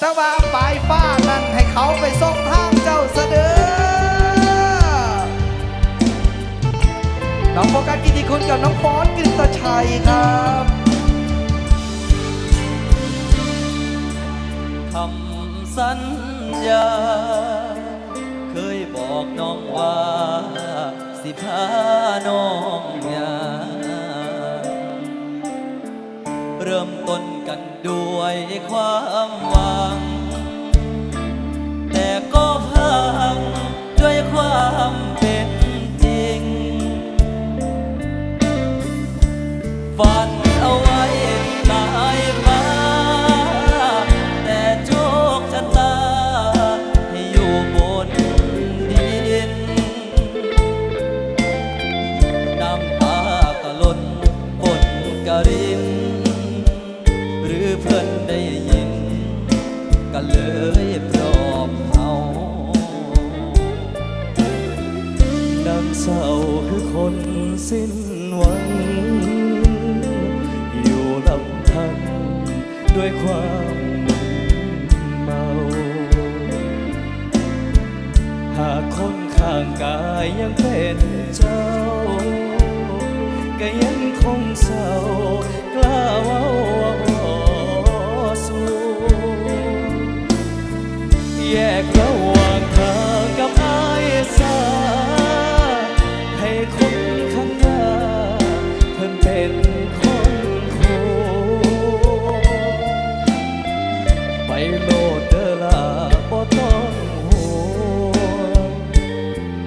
แต่ว่าปลายฟ้านั้นให้เขาไปส่งทางเจ้าเสดอน้องโฟกัสกิติคุณกับน้องฟอนกินตชัยครับคำสัญญา เคยบอกน้องว่า สิพาน้อง เริ่มต้นกันด้วยความหวัง แต่ก็พังด้วยความเป็นจริง ฝันเอาไว้หลายฟ้าแต่โชคชะตาให้อยู่บนดินน้ำตาก็ล้นฝนกระริน ก็เลยปลอบเอาดังเศร้าคือคนสิ้นหวัง อยู่ลำพังด้วยความเมา หากคนข้างกายยังเป็นเจ้าก็ย สาให้คนข้างหน้าเพิ่นเป็นคนโคู่ไปโลดเดอลาบ่ต้องห่วง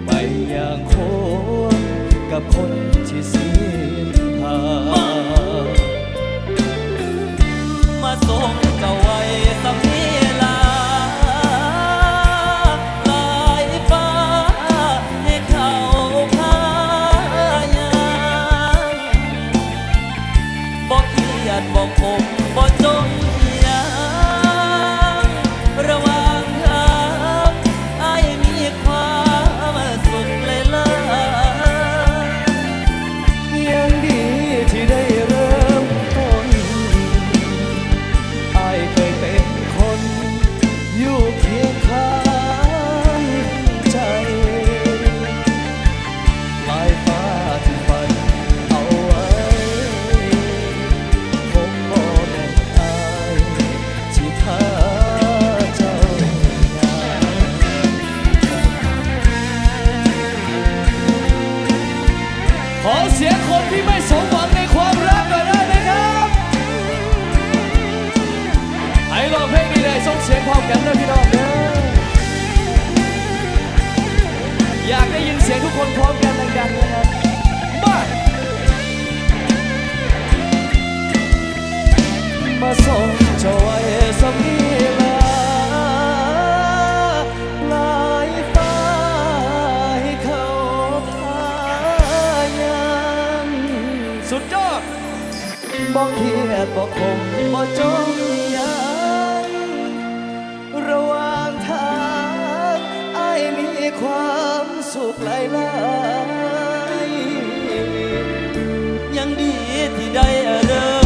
ไปอย่างโค้งกับคนที่เสิ้นทาง ขอเสีย บ่เครียดบอกผมบ่จมยังระหว่างทางไอ้มีความสุขไหลไหลยยังดีที่ได้เดิน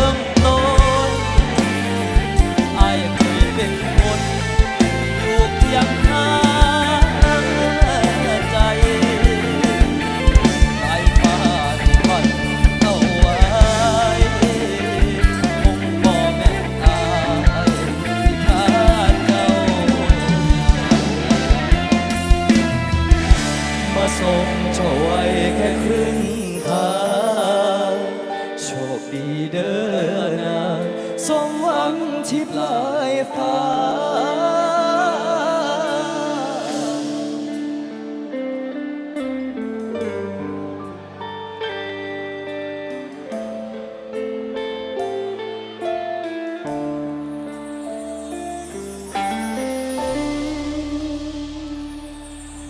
白发。